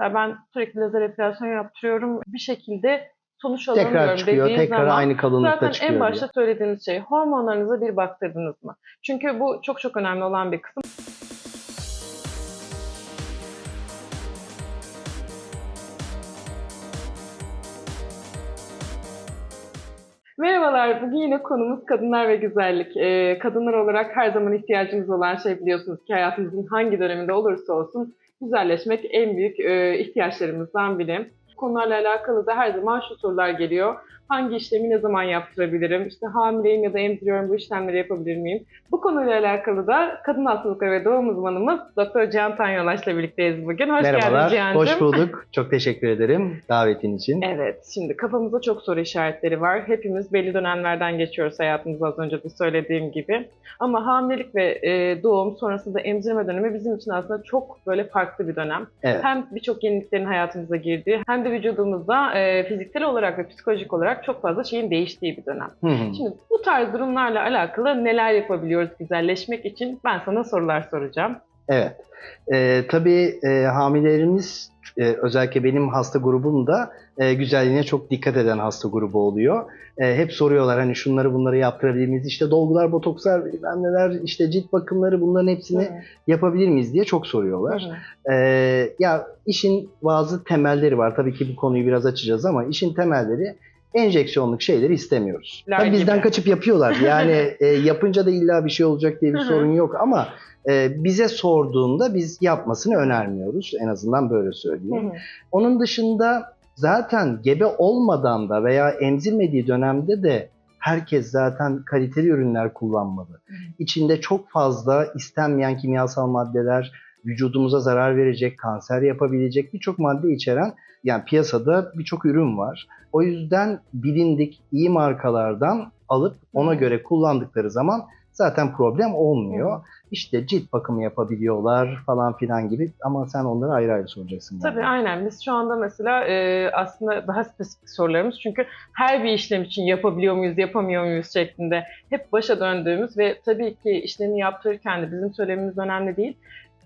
Ya ben sürekli lazer epilasyon yaptırıyorum. Bir şekilde sonuç alamıyorum Tekrar çıkıyor, dediğin tekrar zaman aynı kalınlıkta zaten çıkıyor. en diyor. başta söylediğiniz şey hormonlarınıza bir baktırdınız mı? Çünkü bu çok çok önemli olan bir kısım. Merhabalar, bugün yine konumuz kadınlar ve güzellik. Ee, kadınlar olarak her zaman ihtiyacımız olan şey biliyorsunuz ki hayatımızın hangi döneminde olursa olsun güzelleşmek en büyük ihtiyaçlarımızdan biri. Konularla alakalı da her zaman şu sorular geliyor. Hangi işlemi ne zaman yaptırabilirim? İşte hamileyim ya da emziriyorum bu işlemleri yapabilir miyim? Bu konuyla alakalı da kadın hastalıkları ve doğum uzmanımız Dr. Cihan Tanyolaş'la birlikteyiz bugün. Hoş geldin Merhabalar, Cihan'cığım. hoş bulduk. Çok teşekkür ederim davetin için. Evet, şimdi kafamızda çok soru işaretleri var. Hepimiz belli dönemlerden geçiyoruz hayatımızda az önce de söylediğim gibi. Ama hamilelik ve e, doğum sonrasında emzirme dönemi bizim için aslında çok böyle farklı bir dönem. Evet. Hem birçok yeniliklerin hayatımıza girdiği hem de vücudumuzda e, fiziksel olarak ve psikolojik olarak çok fazla şeyin değiştiği bir dönem. Hı hı. Şimdi bu tarz durumlarla alakalı neler yapabiliyoruz güzelleşmek için ben sana sorular soracağım. Evet. Ee, tabii e, hamilelerimiz e, özellikle benim hasta grubumda e, güzelliğine çok dikkat eden hasta grubu oluyor. E, hep soruyorlar hani şunları bunları yaptırabilir miyiz? İşte dolgular, botokslar, bilmem neler, işte cilt bakımları bunların hepsini yapabilir miyiz diye çok soruyorlar. Ee, ya işin bazı temelleri var. Tabii ki bu konuyu biraz açacağız ama işin temelleri enjeksiyonluk şeyleri istemiyoruz. Tabii bizden kaçıp yapıyorlar. Yani e, yapınca da illa bir şey olacak diye bir sorun yok ama e, bize sorduğunda biz yapmasını önermiyoruz. En azından böyle söyleyeyim. Onun dışında zaten gebe olmadan da veya emzirmediği dönemde de herkes zaten kaliteli ürünler kullanmalı. İçinde çok fazla istenmeyen kimyasal maddeler, vücudumuza zarar verecek, kanser yapabilecek birçok madde içeren yani piyasada birçok ürün var. O yüzden bilindik iyi markalardan alıp ona göre kullandıkları zaman zaten problem olmuyor. İşte cilt bakımı yapabiliyorlar falan filan gibi ama sen onları ayrı ayrı soracaksın. Tabii galiba. aynen. Biz şu anda mesela e, aslında daha spesifik sorularımız çünkü her bir işlem için yapabiliyor muyuz, yapamıyor muyuz şeklinde hep başa döndüğümüz ve tabii ki işlemi yaptırırken de bizim söylememiz önemli değil.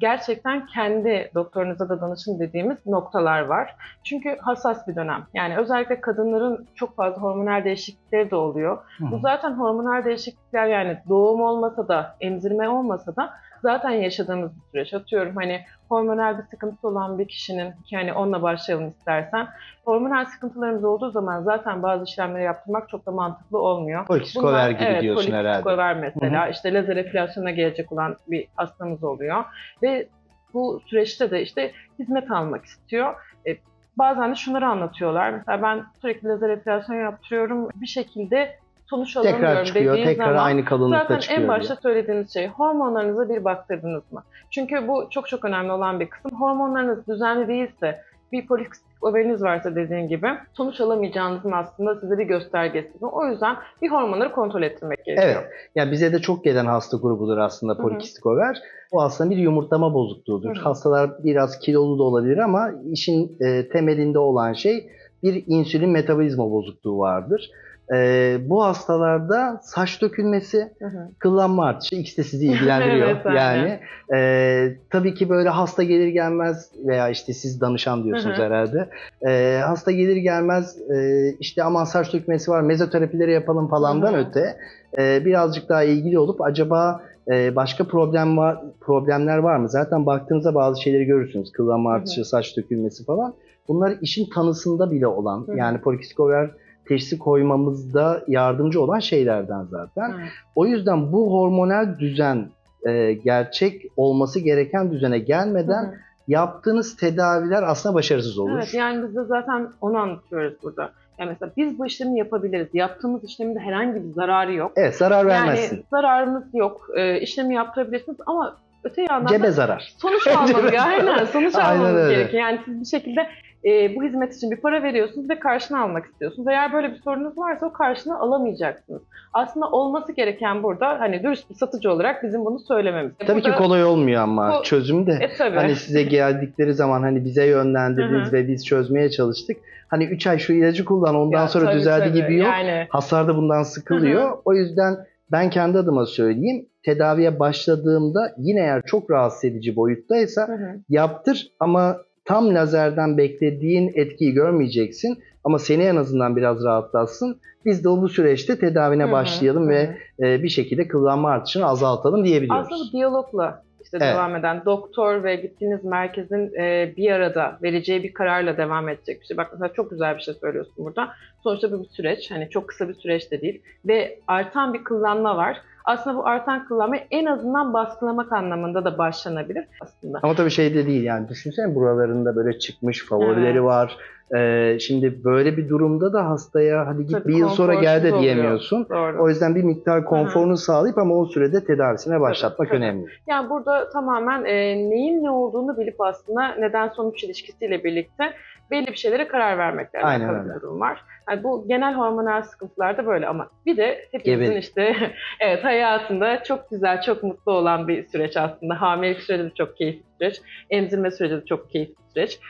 Gerçekten kendi doktorunuza da danışın dediğimiz noktalar var. Çünkü hassas bir dönem. Yani özellikle kadınların çok fazla hormonal değişiklikleri de oluyor. Hı. Bu zaten hormonal değişiklikler yani doğum olmasa da, emzirme olmasa da zaten yaşadığımız bir süreç. Atıyorum hani hormonal bir sıkıntısı olan bir kişinin ki hani onunla başlayalım istersen. Hormonal sıkıntılarımız olduğu zaman zaten bazı işlemleri yaptırmak çok da mantıklı olmuyor. Polikskover gibi evet, diyorsun herhalde. polikskover mesela. işte lazer epilasyona gelecek olan bir hastamız oluyor. Ve bu süreçte de işte hizmet almak istiyor. E, bazen de şunları anlatıyorlar. Mesela ben sürekli lazer epilasyon yaptırıyorum. Bir şekilde sonuç alamıyorum Tekrar çıkıyor, dediğin tekrar zaman aynı kalınlıkta Zaten çıkıyor. en başta söylediğiniz şey hormonlarınıza bir baktırdınız mı? Çünkü bu çok çok önemli olan bir kısım. Hormonlarınız düzenli değilse, bir polikistik overiniz varsa dediğin gibi sonuç alamayacağınızın aslında size bir göstergesi. O yüzden bir hormonları kontrol ettirmek gerekiyor. Evet. Ya bize de çok gelen hasta grubudur aslında polikistik over. O aslında bir yumurtlama bozukluğudur. Hı hı. Hastalar biraz kilolu da olabilir ama işin e, temelinde olan şey bir insülin metabolizma bozukluğu vardır. E, bu hastalarda saç dökülmesi, Hı hı. kıllanma artışı ikisi de sizi ilgilendiriyor. Evet, yani e, tabii ki böyle hasta gelir gelmez veya işte siz danışan diyorsunuz Hı hı. herhalde. E, hasta gelir gelmez e, işte aman saç dökmesi var mezoterapileri yapalım falandan Hı hı. öte e, birazcık daha ilgili olup acaba e, başka problem var problemler var mı? Zaten baktığınızda bazı şeyleri görürsünüz. Kıllanma Hı hı. artışı, saç dökülmesi falan. Bunlar işin tanısında bile olan Hı hı. yani polikistik over teşhisi koymamızda yardımcı olan şeylerden zaten. Evet. O yüzden bu hormonal düzen e, gerçek olması gereken düzene gelmeden Hı hı. yaptığınız tedaviler aslında başarısız olur. Evet yani biz de zaten onu anlatıyoruz burada. Yani mesela biz bu işlemi yapabiliriz. Yaptığımız işlemin de herhangi bir zararı yok. Evet, zarar vermezsin. Yani zararınız yok. Ee, işlemi yaptırabilirsiniz ama öte yandan da Cebe zarar. sonuç almamız Cebe- aynen sonuç Aynen almamız öyle. gerekiyor. Yani siz bir şekilde e, bu hizmet için bir para veriyorsunuz ve karşını almak istiyorsunuz. Eğer böyle bir sorunuz varsa o karşını alamayacaksınız. Aslında olması gereken burada hani dürüst bir satıcı olarak bizim bunu söylememiz. Tabii ki Burada- kolay olmuyor ama Bu- çözüm de. E tabii. Hani size geldikleri zaman hani bize yönlendirdiniz ve biz çözmeye çalıştık. Hani 3 ay şu ilacı kullan ondan Ya sonra tabii, düzeldi tabii. gibi yok. Yani Hasar da bundan sıkılıyor. O yüzden ben kendi adıma söyleyeyim. Tedaviye başladığımda yine eğer çok rahatsız edici boyuttaysa Hı hı. yaptır ama tam lazerden beklediğin etkiyi görmeyeceksin ama seni en azından biraz rahatlatsın. Biz de bu süreçte tedavine Hı hı, başlayalım hı ve e, bir şekilde kıllanma artışını azaltalım diyebiliyoruz. Aslında diyalogla işte Evet. devam eden doktor ve gittiğiniz merkezin e, bir arada vereceği bir kararla devam edecek bir şey. Bak mesela çok güzel bir şey söylüyorsun burada. Sonuçta bu bir süreç. Hani çok kısa bir süreç de değil. Ve artan bir kıllanma var. Aslında bu artan kıllanmayı en azından baskılamak anlamında da başlanabilir aslında. Ama tabii şey de değil yani düşünsene buralarında böyle çıkmış favorileri Evet. var. Ee, şimdi böyle bir durumda da hastaya hadi git Tabii bir yıl sonra gel de diyemiyorsun. Doğru. O yüzden bir miktar konforunu sağlayıp ama o sürede tedavisine başlatmak tabii. önemli. Yani burada tamamen e, neyin ne olduğunu bilip aslında neden sonuç ilişkisiyle birlikte belli bir şeylere karar vermekle alakalı bir durum var. Yani bu genel hormonal sıkıntılarda böyle ama bir de hepimizin Gebelik. işte evet hayatında çok güzel, çok mutlu olan bir süreç aslında. Hamilelik süreci de çok keyifli süreç. Emzirme süreci de çok keyifli süreç.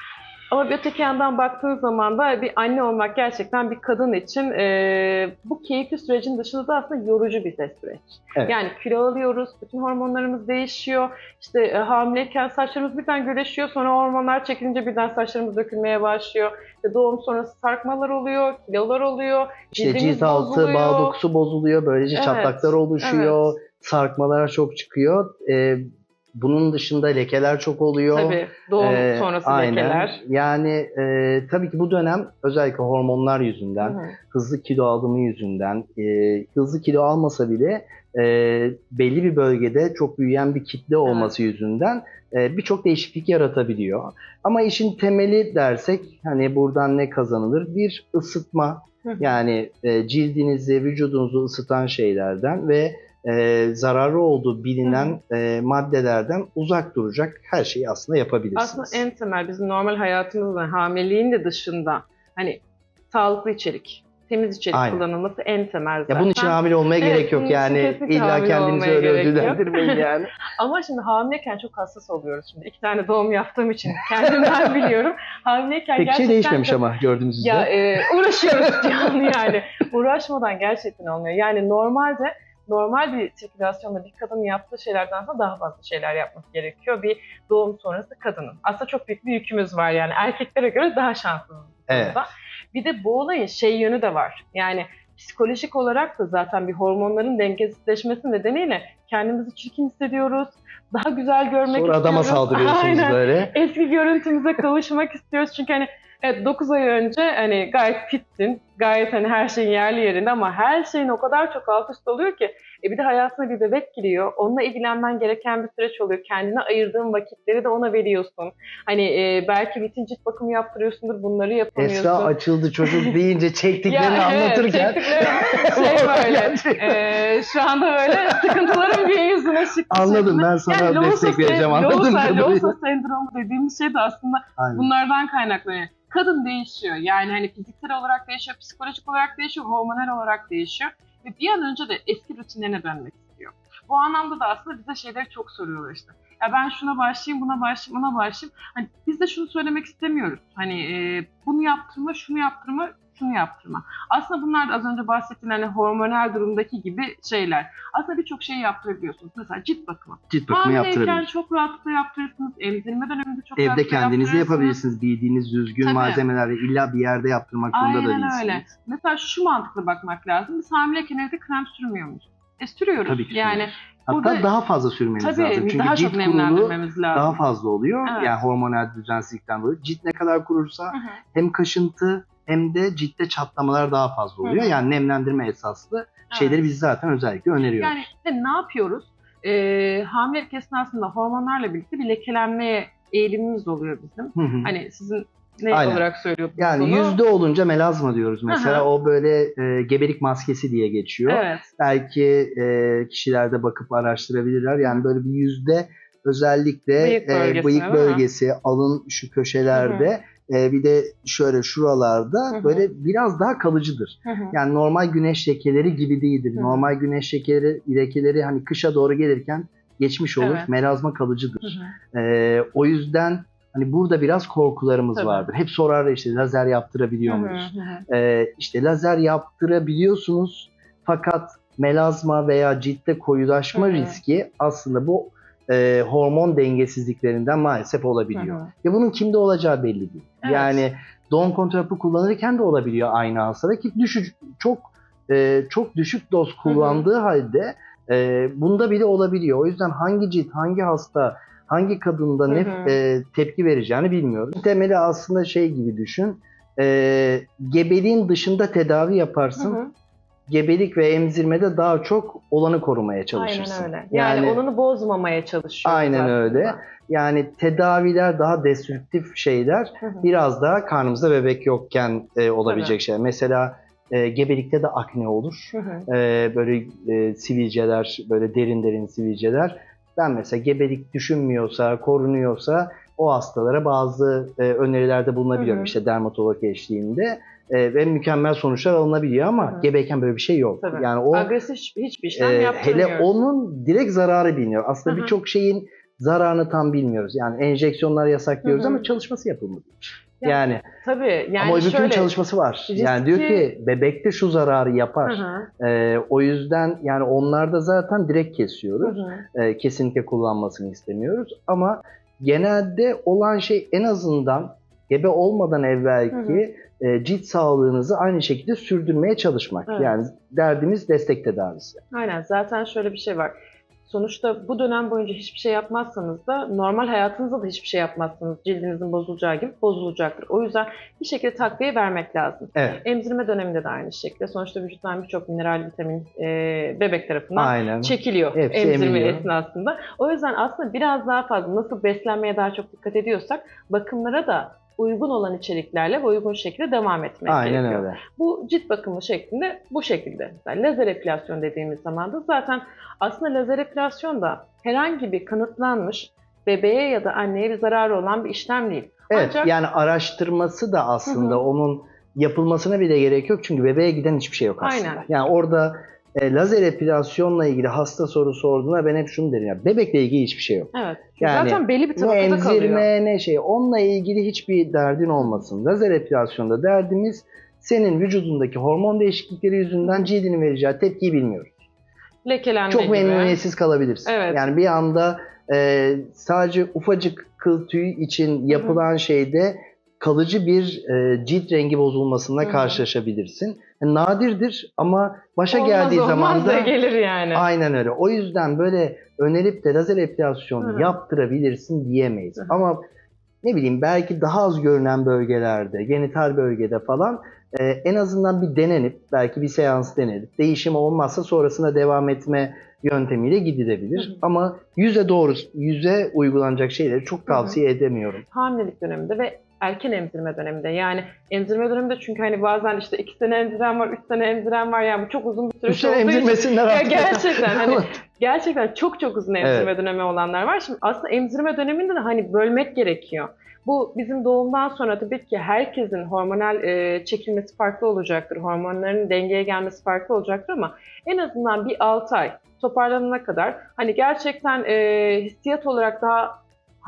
Ama bir öteki yandan baktığın zaman da bir anne olmak gerçekten bir kadın için e, bu keyifli sürecin dışında da aslında yorucu bir de süreç. Evet. Yani kilo alıyoruz, bütün hormonlarımız değişiyor. İşte e, hamileyken saçlarımız birden güleşiyor, sonra hormonlar çekilince birden saçlarımız dökülmeye başlıyor. İşte doğum sonrası sarkmalar oluyor, kilolar oluyor. İşte cilt altı, bağ dokusu bozuluyor. Böylece Evet, çatlaklar oluşuyor. Sarkmalar çok çıkıyor. Ee, bunun dışında lekeler çok oluyor. Tabii doğum Ee, sonrası aynen. lekeler. Yani e, tabii ki bu dönem özellikle hormonlar yüzünden, Hı hı. hızlı kilo alımı yüzünden, e, hızlı kilo almasa bile e, belli bir bölgede çok büyüyen bir kitle olması yüzünden e, birçok değişiklik yaratabiliyor. Ama işin temeli dersek hani buradan ne kazanılır? Bir ısıtma yani e, cildinizi, vücudunuzu ısıtan şeylerden ve e, zararlı olduğu bilinen e, maddelerden uzak duracak her şeyi aslında yapabilirsiniz. Aslında en temel bizim normal hayatımızda hamileliğin de dışında hani sağlıklı içerik, temiz içerik Aynen. kullanılması en temel zaten. Ya bunun için hamile olmaya Evet, gerek yok yani illa kendinizi öyle ödüllendirmeyin yani. Ama şimdi hamileyken çok hassas oluyoruz şimdi. İki tane doğum yaptığım için kendimden biliyorum. Hamileyken Pek şey gerçekten değişmemiş çok- ama gördüğünüz üzere. Ya e, uğraşıyoruz canlı yani. Uğraşmadan gerçekten olmuyor. Yani normalde normal bir sirkülasyonda bir kadının yaptığı şeylerden sonra daha fazla şeyler yapması gerekiyor. Bir doğum sonrası kadının. Aslında çok büyük bir yükümüz var yani. Erkeklere göre daha şanslıyız Evet. Bir de bu olayın şey yönü de var. Yani psikolojik olarak da zaten bir hormonların dengesizleşmesi nedeniyle kendimizi çirkin hissediyoruz. Daha güzel görmek Sonra adama istiyoruz. saldırıyorsunuz Aynen böyle. eski görüntümüze kavuşmak istiyoruz. Çünkü hani evet 9 ay önce hani gayet fittin. Gayet hani her şeyin yerli yerinde ama her şeyin o kadar çok alt üst oluyor ki e bir de hayatına bir bebek giriyor. Onunla ilgilenmen gereken bir süreç oluyor. Kendine ayırdığın vakitleri de ona veriyorsun. Hani e, belki rutin cilt bakımı yaptırıyorsundur. Bunları yapamıyorsun. Esra açıldı çocuk deyince çektiklerini Ya, evet, anlatırken. çektiklerim şey böyle. e, şu anda böyle sıkıntılarım bir yüzüne çıktı. Anladım ben sana Yani destek vereceğim Lohusa- kadarıyla. Lohusa sendromu dediğimiz şey de aslında Aynen. bunlardan kaynaklanıyor. Kadın değişiyor. Yani hani fiziksel olarak değişiyor, psikolojik olarak değişiyor, hormonal olarak değişiyor. Ve bir an önce de eski rutinlerine dönmek istiyor. Bu anlamda da aslında bize şeyleri çok soruyorlar işte. Ya ben şuna başlayayım, buna başlayayım, buna başlayayım. Hani biz de şunu söylemek istemiyoruz. Hani e, bunu yaptırma, şunu yaptırma, şunu yaptırma. Aslında bunlar da az önce bahsettiğim hani hormonal durumdaki gibi şeyler. Aslında birçok şeyi yaptırabiliyorsunuz. Mesela cilt bakımı. Cilt bakımı yaptırabilirsiniz. çok rahatlıkla yaptırırsınız. Emzirme döneminde çok Evde rahatlıkla yapabilirsiniz. Bildiğiniz düzgün Tabii. malzemelerle illa bir yerde yaptırmak zorunda da Aynen değilsiniz. öyle. Mesela şu mantıkla bakmak lazım. Biz hamileyken evde krem sürmüyor muyuz? E sürüyoruz. Tabii ki Yani sürüyoruz. Hatta burada- daha fazla sürmeniz tabii lazım. Çünkü daha cilt çok nemlendirmemiz lazım. daha fazla oluyor. Evet. Yani hormonal düzensizlikten dolayı. Cilt ne kadar kurursa Hı hı. hem kaşıntı hem de ciltte çatlamalar daha fazla oluyor. Hı hı. Yani nemlendirme esaslı şeyleri biz zaten özellikle öneriyoruz. Yani işte ne yapıyoruz? Ee, hamilelik esnasında hormonlarla birlikte bir lekelenmeye eğilimimiz oluyor bizim. Hı hı. Hani sizin ne Aynen. olarak söylüyordunuz yani bunu? yüzde olunca melazma diyoruz mesela. Hı hı. O böyle e, gebelik maskesi diye geçiyor. Evet. Belki e, kişilerde bakıp araştırabilirler. Yani böyle bir yüzde özellikle Bıyık e, bölgesi, bıyık değil mi? bölgesi, alın şu köşelerde e, bir de şöyle şuralarda Hı hı. böyle biraz daha kalıcıdır. Hı hı. Yani normal güneş lekeleri gibi değildir. Hı. Normal güneş lekeleri, lekeleri hani kışa doğru gelirken geçmiş olur. Evet. Melazma Hı kalıcıdır. hı. Ee, o yüzden hani burada biraz korkularımız Tabii. vardır. Hep sorarlar işte lazer yaptırabiliyor muyuz? hı hı. Ee, işte lazer yaptırabiliyorsunuz fakat melazma veya ciltte koyulaşma Hı hı. riski aslında bu e, hormon dengesizliklerinden maalesef olabiliyor. Hı hı. Ve bunun kimde olacağı belli değil. Evet. Yani doğum kontrol hapı kullanırken de olabiliyor aynı hastada ki düşük çok e, çok düşük doz kullandığı halde e, bunda bile olabiliyor. O yüzden hangi cilt, hangi hasta, hangi kadında ne Hı hı. e, tepki vereceğini bilmiyoruz. Temeli aslında şey gibi düşün. E, gebeliğin dışında tedavi yaparsın. Hı hı. Gebelik ve emzirmede daha çok olanı korumaya çalışırsın. Aynen öyle. Yani, Yani- onu bozmamaya çalışıyoruz Aynen aslında. öyle. Yani tedaviler daha destrüktif şeyler Hı hı. biraz daha karnımızda bebek yokken e, olabilecek şeyler. Mesela e, gebelikte de akne olur. Hı hı. E, böyle e, sivilceler, böyle derin derin sivilceler. Ben mesela gebelik düşünmüyorsa, korunuyorsa o hastalara bazı e, önerilerde bulunabiliyorum Hı hı. işte dermatolog eşliğinde E, ve mükemmel sonuçlar alınabiliyor ama Hı gebeyken böyle bir şey yok. Tabii. Yani o Agresif hiçbir işlem yaptırmıyoruz. hele onun direkt zararı biliniyor. Aslında birçok şeyin zararını tam bilmiyoruz. Yani enjeksiyonlar yasaklıyoruz Hı hı. ama çalışması yapılmadı. Ya, Yani, Tabii yani ama şöyle. çalışması var. riski- Yani diyor ki bebekte şu zararı yapar. Hı hı. Ee, o yüzden yani onlarda zaten direkt kesiyoruz. hı. Ee, kesinlikle kullanmasını istemiyoruz. Ama genelde olan şey en azından gebe olmadan evvelki e, cilt sağlığınızı aynı şekilde sürdürmeye çalışmak. Evet. Yani derdimiz destek tedavisi. Aynen zaten şöyle bir şey var. Sonuçta bu dönem boyunca hiçbir şey yapmazsanız da normal hayatınızda da hiçbir şey yapmazsanız cildinizin bozulacağı gibi bozulacaktır. O yüzden bir şekilde takviye vermek lazım. Evet. Emzirme döneminde de aynı şekilde. Sonuçta vücuttan birçok mineral, vitamin e, bebek tarafından Aynen. çekiliyor Hepsi emzirme emiliyor. esnasında. O yüzden aslında biraz daha fazla nasıl beslenmeye daha çok dikkat ediyorsak bakımlara da uygun olan içeriklerle ve uygun şekilde devam etmek Aynen gerekiyor. öyle. Bu cilt bakımı şeklinde bu şekilde. Mesela lazer epilasyon dediğimiz zaman da zaten aslında lazer epilasyon da herhangi bir kanıtlanmış bebeğe ya da anneye bir zararı olan bir işlem değil. Evet Ancak yani araştırması da aslında Hı hı. onun yapılmasına bile gerek yok çünkü bebeğe giden hiçbir şey yok aslında. Aynen. Yani orada e, lazer epilasyonla ilgili hasta soru sorduğunda ben hep şunu derim ya bebekle ilgili hiçbir şey yok. evet. Yani zaten belli bir Ne tabakada kalıyor. emzirme ne şey onunla ilgili hiçbir derdin olmasın. Lazer epilasyonda derdimiz senin vücudundaki hormon değişiklikleri yüzünden cildinin vereceği tepkiyi bilmiyoruz. Lekelenme Çok memnuniyetsiz kalabilirsin. Evet. Yani bir anda e, sadece ufacık kıl tüy için yapılan şeyde kalıcı bir e, cilt rengi bozulmasına Hı hı. karşılaşabilirsin. Nadirdir ama başa Olmaz geldiği olmaz zaman da gelir yani. aynen öyle. O yüzden böyle önerip de lazer epilasyon Hı hı. yaptırabilirsin diyemeyiz. Hı hı. Ama ne bileyim belki daha az görünen bölgelerde, genital bölgede falan e, en azından bir denenip belki bir seans denenip değişim olmazsa sonrasında devam etme yöntemiyle gidilebilir. Hı hı. Ama yüze doğru yüze uygulanacak şeyleri çok hı. tavsiye edemiyorum. hamilelik döneminde ve erken emzirme döneminde. Yani emzirme döneminde çünkü hani bazen işte iki sene emziren var, üç sene emziren var. Yani bu çok uzun bir süreç olduğu için- emzirmesinler Ya artık. gerçekten hani gerçekten çok çok uzun emzirme Evet. dönemi olanlar var. Şimdi aslında emzirme döneminde de hani bölmek gerekiyor. Bu bizim doğumdan sonra tabii ki herkesin hormonal e, çekilmesi farklı olacaktır. Hormonların dengeye gelmesi farklı olacaktır ama en azından bir 6 ay toparlanana kadar hani gerçekten e, hissiyat olarak daha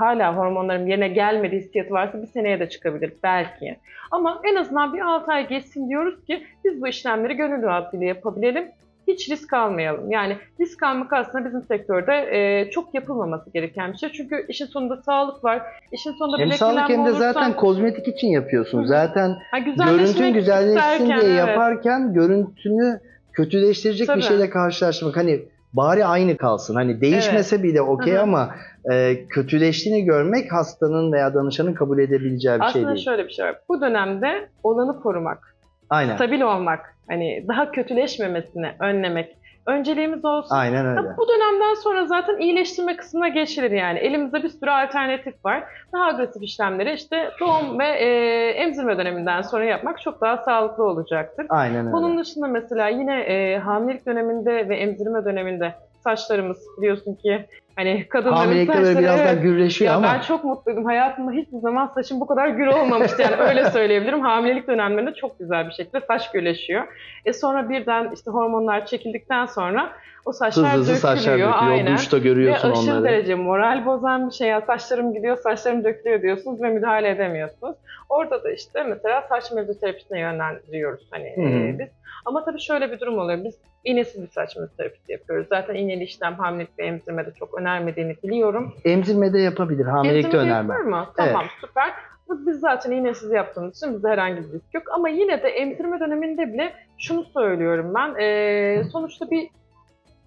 hala hormonlarım yerine gelmedi hissiyatı varsa bir seneye de çıkabilir belki. Ama en azından bir 6 ay geçsin diyoruz ki biz bu işlemleri gönül rahatlığıyla yapabilelim. Hiç risk almayalım. Yani risk almak aslında bizim sektörde e, çok yapılmaması gereken bir şey. Çünkü işin sonunda sağlık var. İşin sonunda Hem sağlık hem de olursa- zaten kozmetik için yapıyorsun. Zaten Ha, görüntün güzelleşsin isterken, diye evet. yaparken görüntünü kötüleştirecek Tabii. bir şeyle karşılaşmak. Hani bari aynı kalsın. Hani değişmese bile okey ama e, kötüleştiğini görmek hastanın veya danışanın kabul edebileceği bir şey Aslında değil. şöyle bir şey var. Bu dönemde olanı korumak, Aynen. stabil olmak, hani daha kötüleşmemesini önlemek önceliğimiz olsun. Aynen öyle. Ha, bu dönemden sonra zaten iyileştirme kısmına geçilir yani. Elimizde bir sürü alternatif var. Daha agresif işlemleri işte doğum ve e, emzirme döneminden sonra yapmak çok daha sağlıklı olacaktır. Aynen öyle. Bunun dışında mesela yine e, hamilelik döneminde ve emzirme döneminde saçlarımız biliyorsun ki hani kadınların Hamilelikte saçları biraz daha gürleşiyor ya ama ben çok mutluydum. Hayatımda hiçbir zaman saçım bu kadar gür olmamıştı. Yani öyle söyleyebilirim. Hamilelik dönemlerinde çok güzel bir şekilde saç gürleşiyor. E sonra birden işte hormonlar çekildikten sonra o saçlar hızlı hızlı dökülüyor. saçlar dökülüyor. Aynen. Duşta Ve görüyorsun aşırı onları. derece moral bozan bir şey. Ya saçlarım gidiyor, saçlarım dökülüyor diyorsunuz ve müdahale edemiyorsunuz. Orada da işte mesela saç mezoterapisine yönlendiriyoruz hani e, biz. Ama tabii şöyle bir durum oluyor. Biz iğnesiz bir saç mezoterapisi yapıyoruz. Zaten iğneli işlem hamilelik ve emzirmede çok önermediğini biliyorum. Emzirmede yapabilir, hamilelikte Emzirmede önermem. yapılır mı? Tamam süper. Bu- Biz zaten iğnesiz yaptığımız için bize herhangi bir risk yok. Ama yine de emzirme döneminde bile şunu söylüyorum ben. e, sonuçta bir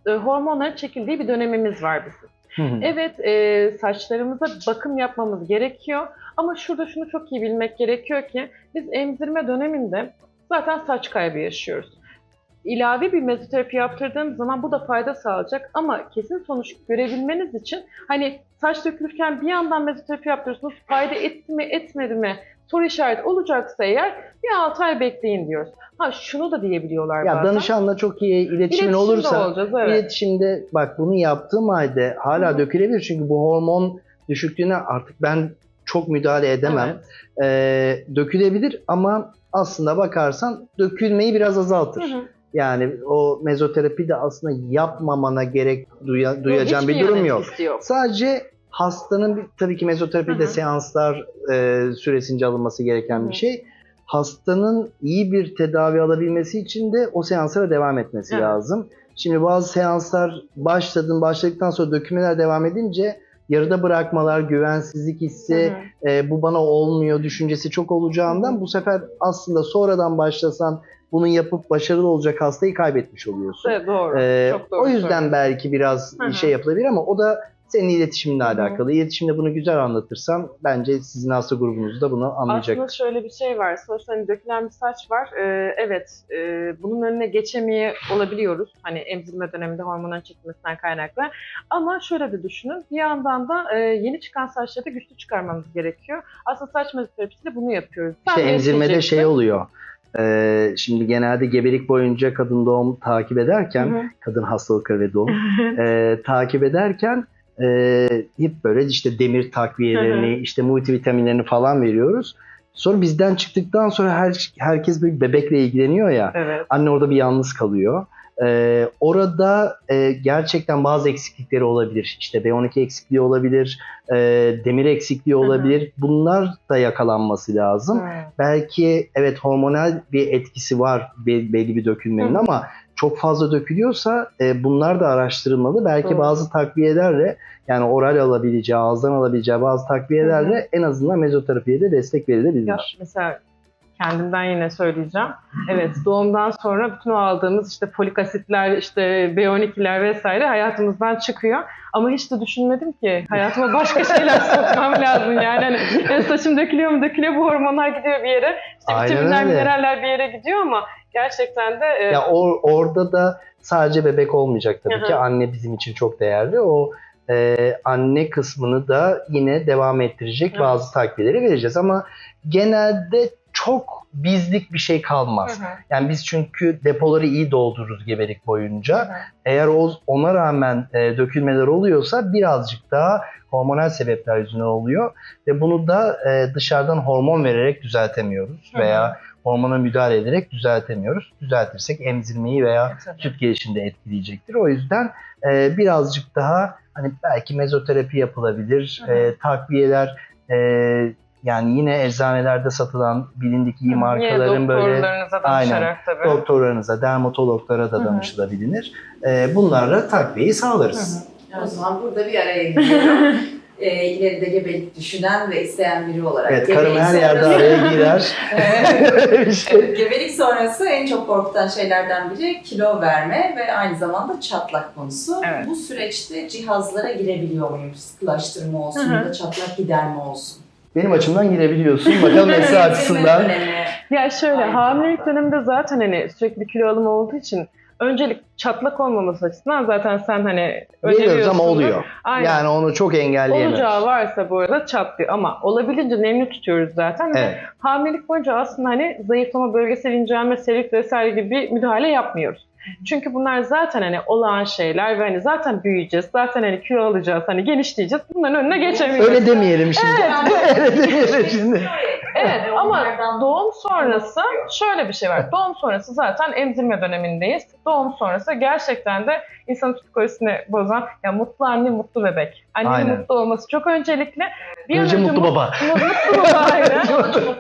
e, hormonların çekildiği bir dönemimiz var bizim. Hı hı. Evet, e, saçlarımıza bakım yapmamız gerekiyor. Ama şurada şunu çok iyi bilmek gerekiyor ki biz emzirme döneminde zaten saç kaybı yaşıyoruz. İlave bir mezoterapi yaptırdığımız zaman bu da fayda sağlayacak ama kesin sonuç görebilmeniz için hani saç dökülürken bir yandan mezoterapi yaptırıyorsunuz fayda etti mi etmedi mi soru işareti olacaksa eğer bir 6 ay bekleyin diyoruz. Ha şunu da diyebiliyorlar Ya bazen. danışanla çok iyi iletişimin İletişimde olursa olacağız, evet. iletişimde bak bunu yaptığım halde hala hı. dökülebilir çünkü bu hormon düşüklüğüne artık ben çok müdahale edemem. Evet. Ee, dökülebilir ama aslında bakarsan dökülmeyi biraz azaltır. Hı hı. Yani o mezoterapi de aslında yapmamana gerek duya, duyacağım bir durum yok. yok. Sadece hastanın bir, tabii ki mezoterapide Hı hı. seanslar e, süresince alınması gereken Hı hı. bir şey. Hastanın iyi bir tedavi alabilmesi için de o seanslara devam etmesi Evet. lazım. Şimdi bazı seanslar başladın, başladıktan sonra dökümeler devam edince yarıda bırakmalar, güvensizlik hissi, Hı hı. e, bu bana olmuyor düşüncesi çok olacağından bu sefer aslında sonradan başlasan bunu yapıp başarılı olacak hastayı kaybetmiş oluyorsun. Evet, doğru. Ee, Çok doğru o yüzden söylüyorsun. belki biraz Hı hı. şey yapılabilir ama o da senin iletişiminle Hı hı. alakalı. İletişimde bunu güzel anlatırsan bence sizin hasta grubunuz da bunu anlayacak. Aslında şöyle bir şey var. Sonuçta hani dökülen bir saç var. Ee, evet, e, bunun önüne geçemeye olabiliyoruz. Hani emzirme döneminde hormonların çekilmesinden kaynaklı. Ama şöyle de düşünün. Bir yandan da e, yeni çıkan saçları da güçlü çıkarmamız gerekiyor. Aslında saç mezoterapisiyle bunu yapıyoruz. Sen İşte de emzirmede şey oluyor. Ee, şimdi genelde gebelik boyunca kadın doğum takip ederken, Hı hı. kadın hastalıkları ve doğum e, takip ederken e, hep böyle işte demir takviyelerini, işte multivitaminlerini falan veriyoruz. Sonra bizden çıktıktan sonra her, herkes bir bebekle ilgileniyor ya. Evet. Anne orada bir yalnız kalıyor. Ee, orada e, gerçekten bazı eksiklikleri olabilir. İşte B12 eksikliği olabilir, e, demir eksikliği hı. olabilir. Bunlar da yakalanması lazım. Hı. Belki evet hormonal bir etkisi var be- belli bir dökülmenin Hı hı. ama çok fazla dökülüyorsa e, bunlar da araştırılmalı. Belki Doğru. bazı takviyelerle yani oral alabileceği, ağızdan alabileceği bazı takviyelerle en azından mezoterapiye de destek verilebilir. Ya mesela kendimden yine söyleyeceğim. Evet doğumdan sonra bütün o aldığımız işte folik asitler, işte B12'ler vesaire hayatımızdan çıkıyor. Ama hiç de düşünmedim ki hayatıma başka şeyler sokmam lazım. Yani hani e, saçım dökülüyor mu dökülüyor bu hormonlar gidiyor bir yere. İşte Aynen vitaminler, mineraller bir yere gidiyor ama gerçekten de e, Ya or- orada da sadece bebek olmayacak tabii Hı hı. ki. Anne bizim için çok değerli. O e, anne kısmını da yine devam ettirecek Evet. bazı takviyeleri vereceğiz ama genelde çok bizlik bir şey kalmaz. Hı hı. Yani biz çünkü depoları iyi doldururuz gebelik boyunca. Hı hı. Eğer o ona rağmen e, dökülmeler oluyorsa birazcık daha hormonal sebepler yüzünden oluyor ve bunu da e, dışarıdan hormon vererek düzeltemiyoruz Hı hı. veya hormona müdahale ederek düzeltemiyoruz. Düzeltirsek emzirmeyi veya Tabii. süt gelişini de etkileyecektir. O yüzden e, birazcık daha hani belki mezoterapi yapılabilir, Hı hı. e, takviyeler e, yani yine eczanelerde satılan bilindik iyi markaların böyle Aynen. tabii. doktorlarınıza, dermatologlara da Hı hı. danışılabilir. E, bunlarla takviyeyi sağlarız. O zaman burada bir araya giriyorum. e, ileride gebelik düşünen ve isteyen biri olarak. Evet, Gebelik karım her yerde sonrası- araya girer. Evet. işte. Evet, gebelik sonrası en çok korkutan şeylerden biri kilo verme ve aynı zamanda çatlak konusu. Evet. Bu süreçte cihazlara girebiliyor muyuz? Sıkılaştırma olsun Hı hı. ya da çatlak giderme olsun. Benim açımdan girebiliyorsun. Bakalım Esra açısından. Ya şöyle Aynen. hamilelik döneminde zaten hani sürekli kilo alımı olduğu için öncelik çatlak olmaması açısından zaten sen hani Veriyoruz ama oluyor. Aynen. Yani onu çok engelleyemiyoruz. Olacağı varsa bu arada çatlıyor ama olabildiğince nemli tutuyoruz zaten. Ve Evet. hamilelik boyunca aslında hani zayıflama, bölgesel incelme, serik vesaire gibi bir müdahale yapmıyoruz. Çünkü bunlar zaten hani olağan şeyler ve hani zaten büyüyeceğiz, zaten hani kilo alacağız, hani genişleyeceğiz. Bunların önüne geçemiyoruz. Öyle demeyelim şimdi. Öyle demeyelim şimdi. Evet Yani ama doğum sonrası şöyle bir şey var. Doğum sonrası zaten emzirme dönemindeyiz. Doğum sonrası gerçekten de insanın psikolojisini bozan ya mutlu anne mutlu bebek. Annenin Aynen. mutlu olması çok öncelikli. Bir Önce mutlu mut- baba. Mutlu baba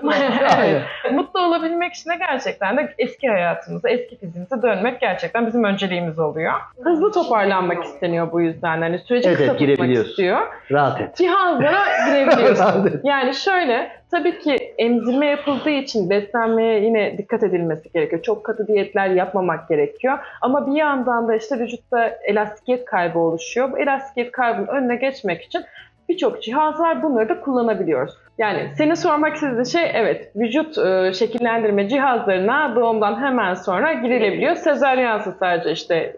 aynen. Mutlu olabilmek için de gerçekten de eski hayatımıza, eski fiziğimize dönmek gerçekten bizim önceliğimiz oluyor. Hızlı toparlanmak isteniyor bu yüzden. Hani süreci Evet, kısa tutmak istiyor. Rahat et. Cihazlara girebiliyorsun. Yani şöyle, tabii ki emzirme yapıldığı için beslenmeye yine dikkat edilmesi gerekiyor. Çok katı diyetler yapmamak gerekiyor. Ama bir yandan da işte vücutta elastikiyet kaybı oluşuyor. Bu elastikiyet kaybının önüne geçmek için birçok cihaz var. Bunları da kullanabiliyoruz. Yani seni sormak istediği şey evet vücut e, şekillendirme cihazlarına doğumdan hemen sonra girilebiliyor. Sezaryensiz sadece işte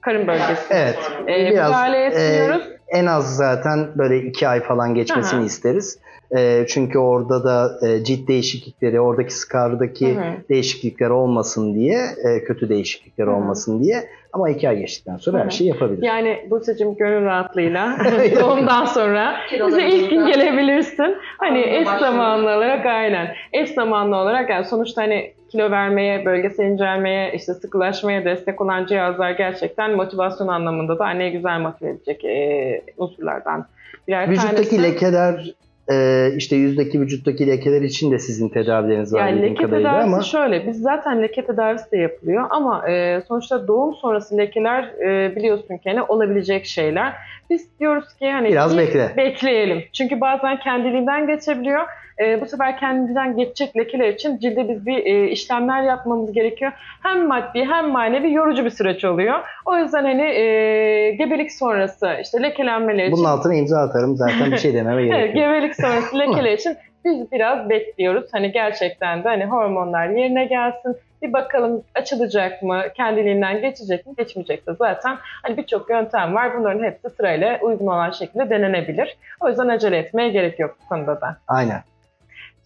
karın bölgesi. Evet. E, Biraz, müdahale e, etmiyoruz. En az zaten böyle iki ay falan geçmesini Aha. isteriz. E, çünkü orada da e, cilt değişiklikleri, oradaki skardaki Hı hı. değişiklikler olmasın diye, e, kötü değişiklikler Hı hı. olmasın diye. Ama iki ay geçtikten sonra Hı her şeyi yapabilir. Yani Buse'cim gönül rahatlığıyla doğumdan sonra bize ilk gün gelebilirsin. Hani eş zamanlı olarak aynen. Eş zamanlı olarak yani sonuçta hani kilo vermeye, bölgesel incelmeye, işte sıkılaşmaya destek olan cihazlar gerçekten motivasyon anlamında da anneye güzel motive edecek e, unsurlardan birer Vücuttaki tanesi. lekeler, e, işte yüzdeki vücuttaki lekeler için de sizin tedavileriniz var Yani leke kadarıyla tedavisi ama şöyle, biz zaten leke tedavisi de yapılıyor ama e, sonuçta doğum sonrası lekeler e, biliyorsun ki hani olabilecek şeyler. Biz diyoruz ki hani Biraz bekle. bekleyelim. Çünkü bazen kendiliğinden geçebiliyor. E, bu sefer kendinden geçecek lekeler için cilde biz bir e, işlemler yapmamız gerekiyor. Hem maddi hem manevi yorucu bir süreç oluyor. O yüzden hani e, gebelik sonrası işte lekelenmeler için bunun altına imza atarım zaten bir şey dememe gerek Evet, yok. gebelik sonrası lekeler için biz biraz bekliyoruz. Hani gerçekten de hani hormonlar yerine gelsin. Bir bakalım açılacak mı, kendiliğinden geçecek mi, geçmeyecekse zaten hani birçok yöntem var. Bunların hepsi sırayla uygun olan şekilde denenebilir. O yüzden acele etmeye gerek yok bu konuda da. Aynen.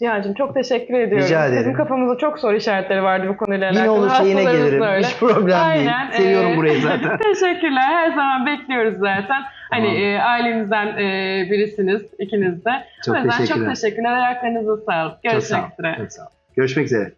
Cihan'cığım çok teşekkür ediyorum. Rica ederim. Bizim kafamızda çok soru işaretleri vardı bu konuyla alakalı. Yine olursa yine gelirim. öyle. Hiç problem Aynen, değil. Seviyorum ee, burayı zaten. Teşekkürler. Her zaman bekliyoruz zaten. Hani Tamam. e, ailemizden e, birisiniz ikiniz de. Çok o yüzden teşekkürler. çok teşekkürler. Ayaklarınıza sağlık. Çok sağ Görüşmek üzere. Çok sağ ol. Görüşmek üzere.